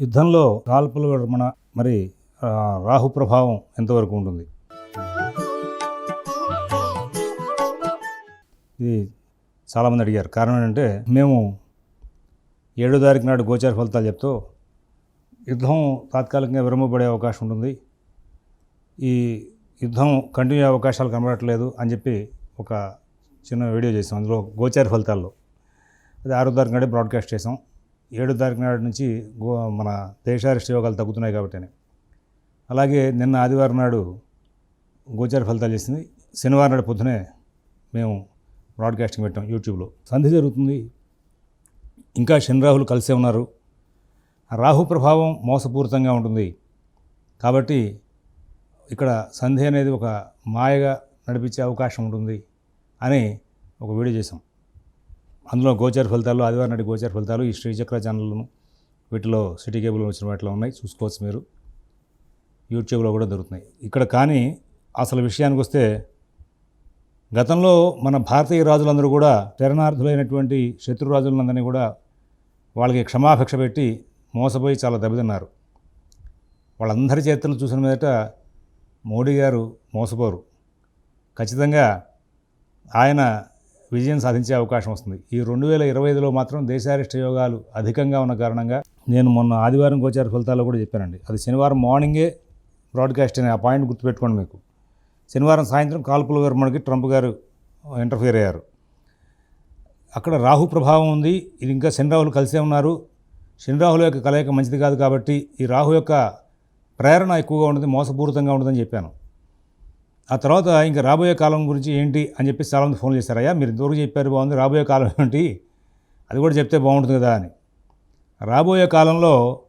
యుద్ధంలో కాల్పుల విరమణ మరి రాహు ప్రభావం ఎంతవరకు ఉంటుంది? ఇది చాలామంది అడిగారు. కారణం ఏంటంటే మేము ఏడో తారీఖు నాడు గోచార ఫలితాలు చెప్తూ యుద్ధం తాత్కాలికంగా విరమబడే అవకాశం ఉంటుంది. ఈ యుద్ధం కంటిన్యూ అయ్యే అవకాశాలు కనబడట్లేదు అని చెప్పి ఒక చిన్న వీడియో చేసాం. అందులో గోచార ఫలితాల్లో. అది ఆరో తారీఖు నాడే బ్రాడ్కాస్ట్ చేసాం. ఏడో తారీఖు నాడు నుంచి గో మన దేశారిష్ట యోగాలు తగ్గుతున్నాయి కాబట్టి అలాగే నిన్న ఆదివారం నాడు గోచార ఫలితాలు చేసింది. శనివారం నాడు పొద్దునే మేము బ్రాడ్కాస్టింగ్ పెట్టాం యూట్యూబ్లో. సంధి జరుగుతుంది. ఇంకా శని రాహులు కలిసే ఉన్నారు. రాహు ప్రభావం మోసపూరితంగా ఉంటుంది. కాబట్టి ఇక్కడ సంధి అనేది ఒక మాయగా నడిపించే అవకాశం ఉంటుంది అని ఒక వీడియో చేసాం అందులో గోచర ఫలితాలు ఆదివారం నాటి గోచర ఫలితాలు ఈ శ్రీచక్ర ఛానల్ను వీటిలో సిటీ కేబుల్ వచ్చిన వాటిలో ఉన్నాయి. చూసుకోవచ్చు మీరు. యూట్యూబ్లో కూడా దొరుకుతున్నాయి. ఇక్కడ కానీ అసలు విషయానికి వస్తే గతంలో మన భారతీయ రాజులందరూ కూడా శరణార్థులైనటువంటి శత్రురాజులందరినీ కూడా వాళ్ళకి క్షమాభిక్ష పెట్టి మోసపోయి చాలా దెబ్బతిన్నారు. వాళ్ళందరి చేతులు చూసిన మీదట మోడీ గారు మోసపోరు. ఖచ్చితంగా ఆయన విజయం సాధించే అవకాశం వస్తుంది. ఈ రెండు వేల ఇరవై ఐదులో మాత్రం దేశారిష్ట యోగాలు అధికంగా ఉన్న కారణంగా నేను మొన్న ఆదివారం గోచార ఫలితాల్లో కూడా చెప్పానండి. అది శనివారం మార్నింగే బ్రాడ్కాస్ట్ అనే ఆ పాయింట్ గుర్తుపెట్టుకోండి మీకు. శనివారం సాయంత్రం కాల్పుల విరమణకి ట్రంప్ గారు ఇంటర్ఫియర్ అయ్యారు. అక్కడ రాహు ప్రభావం ఉంది. ఇది ఇంకా శని రాహులు కలిసే ఉన్నారు. శని రాహుల యొక్క కలయిక మంచిది కాదు కాబట్టి ఈ రాహు యొక్క ప్రేరణ ఎక్కువగా ఉంటుంది మోసపూరితంగా ఉంటుందని చెప్పాను. ఆ తర్వాత ఇంకా రాబోయే కాలం గురించి ఏంటి అని చెప్పి చాలామంది ఫోన్ చేశారయ్యా మీరు ఇంతవరకు చెప్పారు బాగుంది రాబోయే కాలం ఏంటి? అది కూడా చెప్తే బాగుంటుంది కదా అని. రాబోయే కాలంలో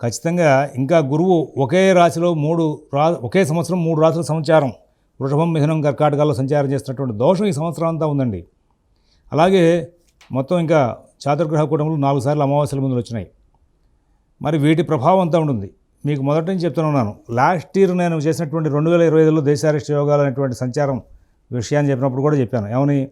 ఖచ్చితంగా ఇంకా గురువు ఒకే రాశిలో మూడు రా ఒకే సంవత్సరం మూడు రాశుల సంచారం వృషభం మిథునం కర్కాటకాల్లో సంచారం చేస్తున్నటువంటి దోషం ఈ సంవత్సరం అంతా ఉందండి. అలాగే మొత్తం ఇంకా చాతుర్గ్రహ కూటములు నాలుగు సార్లు అమావాస్యల ముందు వచ్చినాయి. మరి వీటి ప్రభావం అంతా ఉంటుంది. మీకు మొదటి నుంచి చెప్తూనే ఉన్నాను. లాస్ట్ ఇయర్ నేను చేసినటువంటి రెండు వేల ఇరవై ఐదులో దేశారిష్ట యోగాలు అనేటువంటి సంచారం విషయాన్ని చెప్పినప్పుడు కూడా చెప్పాను. ఏమని?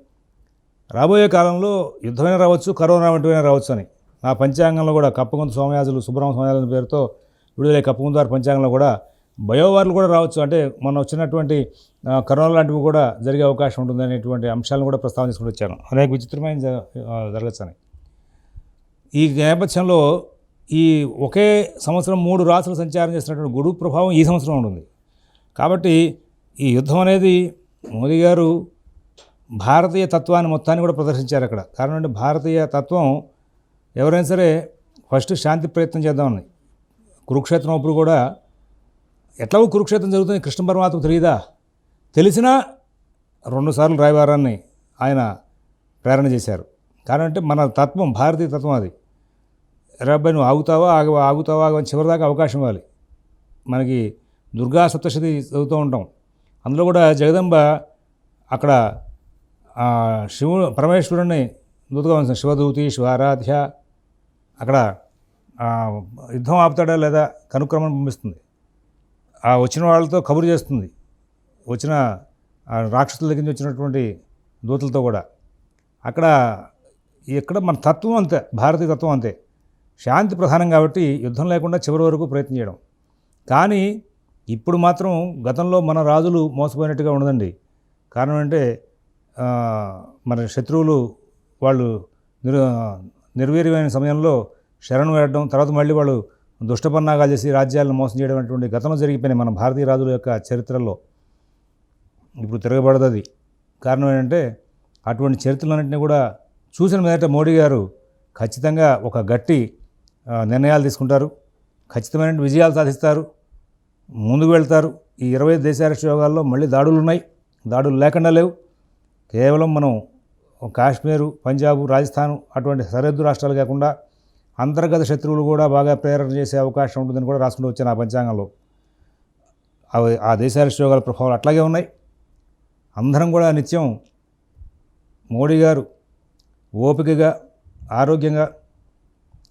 రాబోయే కాలంలో యుద్ధమైన రావచ్చు కరోనా వంటివైనా రావచ్చు అని. నా పంచాంగంలో కూడా కప్పగుంత సోమయాజులు సుబ్రహ్మ సోమయాజుల పేరుతో విడుదలై కప్పగుందారు పంచాంగంలో కూడా బయోవార్లు కూడా రావచ్చు. అంటే మొన్న వచ్చినటువంటి కరోనా లాంటివి కూడా జరిగే అవకాశం ఉంటుంది అనేటువంటి అంశాలను కూడా ప్రస్తావన వచ్చాను. అనేక విచిత్రమైన జ- జరగచ్చు అని ఈ నేపథ్యంలో ఈ ఒకే సంవత్సరం మూడు రాసులు సంచారం చేసినటువంటి గురువు ప్రభావం ఈ సంవత్సరం ఉంటుంది. కాబట్టి ఈ యుద్ధం అనేది మోదీ గారు భారతీయ తత్వాన్ని మొత్తాన్ని కూడా ప్రదర్శించారు అక్కడ. కారణం అంటే భారతీయ తత్వం ఎవరైనా సరే ఫస్ట్ శాంతి ప్రయత్నం చేద్దామని. కురుక్షేత్రం అప్పుడు కూడా ఎట్లాగో కురుక్షేత్రం జరుగుతుంది? కృష్ణ పరమాత్మ తెలియదా తెలిసినా రెండుసార్లు రాయవారాన్ని ఆయన ప్రేరణ చేశారు. కారణం అంటే మన తత్వం భారతీయ తత్వం అది. రబ్బా నువ్వు ఆగుతావా? ఆగ ఆగుతావా? ఆగవని చివరిదాకా అవకాశం ఇవ్వాలి. మనకి దుర్గా సప్తశతి చదువుతూ ఉంటాం. అందులో కూడా జగదంబ అక్కడ శివు శివుడు పరమేశ్వరుని దూతగా ఉంది శివదూతి శివారాధ్య అక్కడ యుద్ధం ఆపుతాడా లేదా కనుక్రమం పంపిస్తుంది. ఆ వచ్చిన వాళ్ళతో కబురు చేస్తుంది. వచ్చిన రాక్షసుల దగ్గర నుంచి వచ్చినటువంటి దూతలతో కూడా. అక్కడ ఇక్కడ మన తత్వం అంతే భారతీయ తత్వం అంతే. శాంతి ప్రధానం కాబట్టి యుద్ధం లేకుండా చివరి వరకు ప్రయత్నం చేయడం. కానీ ఇప్పుడు మాత్రం గతంలో మన రాజులు మోసపోయినట్టుగా ఉండదండి. కారణం అంటే మన శత్రువులు వాళ్ళు నిర్ నిర్వీర్యమైన సమయంలో శరణు వేయడం తర్వాత మళ్ళీ వాళ్ళు దుష్టపన్నాగాలు చేసి రాజ్యాలను మోసం చేయడం అటువంటి గతంలో జరిగిపోయినాయి మన భారతీయ రాజుల యొక్క చరిత్రలో. ఇప్పుడు తిరగబడదది కారణం ఏంటంటే అటువంటి చరిత్రలన్నింటినీ కూడా చూసిన మీదట మోడీ గారు ఖచ్చితంగా ఒక గట్టి నిర్ణయాలు తీసుకుంటారు. ఖచ్చితమైన విజయాలు సాధిస్తారు. ముందుకు వెళ్తారు. ఈ ఇరవై దేశారాష్ట్ర యోగాల్లో మళ్ళీ దాడులు ఉన్నాయి. దాడులు లేకుండా లేవు. కేవలం మనం కాశ్మీరు పంజాబ్ రాజస్థాన్ అటువంటి సరిహద్దు రాష్ట్రాలు కాకుండా అంతర్గత శత్రువులు కూడా బాగా ప్రేరణ చేసే అవకాశం ఉంటుందని కూడా రాసుకుంటూ వచ్చాను ఆ పంచాంగంలో. అవి ఆ దేశారాష్ట్ర యోగాల ప్రభావాలు అట్లాగే ఉన్నాయి. అందరం కూడా నిత్యం మోడీ గారు ఓపికగా ఆరోగ్యంగా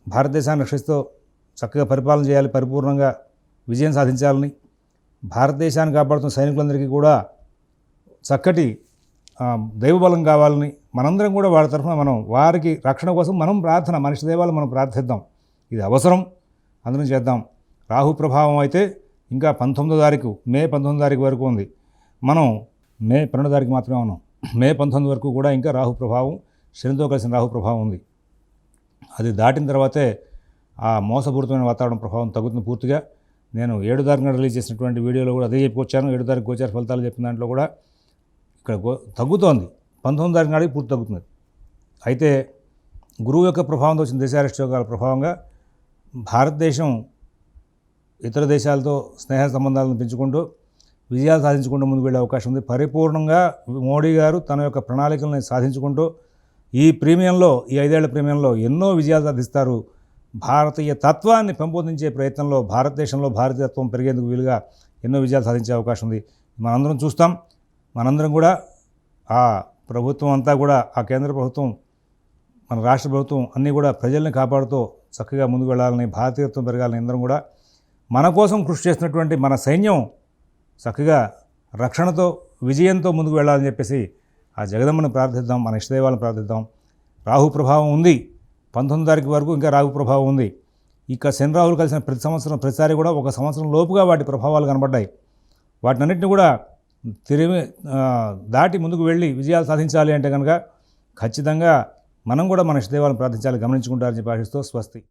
భారతదేశాన్ని రక్షిస్తూ చక్కగా పరిపాలన చేయాలి పరిపూర్ణంగా విజయం సాధించాలని భారతదేశాన్ని కాపాడుతున్న సైనికులందరికీ కూడా చక్కటి దైవబలం కావాలని మనందరం కూడా వారి తరఫున మనం వారికి రక్షణ కోసం మనం ప్రార్థన మనిషి దైవాలు మనం ప్రార్థిద్దాం. ఇది అవసరం. అందరం చేద్దాం. రాహు ప్రభావం అయితే ఇంకా పంతొమ్మిదో తారీఖు మే పంతొమ్మిదో తారీఖు వరకు ఉంది. మనం మే పన్నెండో తారీఖు మాత్రమే ఉన్నాం. మే పంతొమ్మిది వరకు కూడా ఇంకా రాహు ప్రభావం శనితో కలిసిన రాహు ప్రభావం ఉంది. అది దాటిన తర్వాతే ఆ మోసపూరితమైన వాతావరణ ప్రభావం తగ్గుతుంది పూర్తిగా. నేను ఏడు తారీఖున రిలీజ్ చేసినటువంటి వీడియోలో కూడా అదే చెప్పుకొచ్చాను. ఏడు తారీఖు గోచార ఫలితాలు చెప్పిన దాంట్లో కూడా ఇక్కడ గో తగ్గుతోంది. పంతొమ్మిది తారీఖు నాటికి పూర్తి తగ్గుతుంది. అయితే గురువు యొక్క ప్రభావంతో వచ్చిన దేశారిష్ట యోగాల ప్రభావంగా భారతదేశం ఇతర దేశాలతో స్నేహ సంబంధాలను పెంచుకుంటూ విజయాలు సాధించుకుంటూ ముందుకు వెళ్ళే అవకాశం ఉంది. పరిపూర్ణంగా మోడీ గారు తన యొక్క ప్రణాళికలను సాధించుకుంటూ ఈ ప్రీమియంలో ఈ ఐదేళ్ళ ప్రీమియంలో ఎన్నో విజయాలు సాధిస్తారు. భారతీయ తత్వాన్ని పెంపొందించే ప్రయత్నంలో భారతదేశంలో భారతీయత్వం పెరిగేందుకు వీలుగా ఎన్నో విజయాలు సాధించే అవకాశం ఉంది. మనందరం చూస్తాం. మనందరం కూడా ఆ ప్రభుత్వం అంతా కూడా ఆ కేంద్ర ప్రభుత్వం మన రాష్ట్ర ప్రభుత్వం అన్నీ కూడా ప్రజల్ని కాపాడుతూ చక్కగా ముందుకు వెళ్ళాలని భారతీయత్వం పెరగాలని అందరం కూడా మన కోసం కృషి చేసినటువంటి మన సైన్యం చక్కగా రక్షణతో విజయంతో ముందుకు వెళ్ళాలని చెప్పేసి ఆ జగదమ్మని ప్రార్థిద్దాం మన ఇష్టదైవాలను ప్రార్థిద్దాం. రాహు ప్రభావం ఉంది. పంతొమ్మిది తారీఖు వరకు ఇంకా రాహు ప్రభావం ఉంది. ఇక శని రాహులు కలిసిన ప్రతి సంవత్సరం ప్రతిసారి కూడా ఒక సంవత్సరం లోపుగా వాటి ప్రభావాలు కనబడ్డాయి. వాటినన్నింటినీ కూడా తిరిగి దాటి ముందుకు వెళ్ళి విజయాలు సాధించాలి అంటే కనుక ఖచ్చితంగా మనం కూడా మన ఇష్టదేవాలను ప్రార్థించాలి గమనించుకుంటారని చెప్పి ఆశిస్తూ స్వస్తి.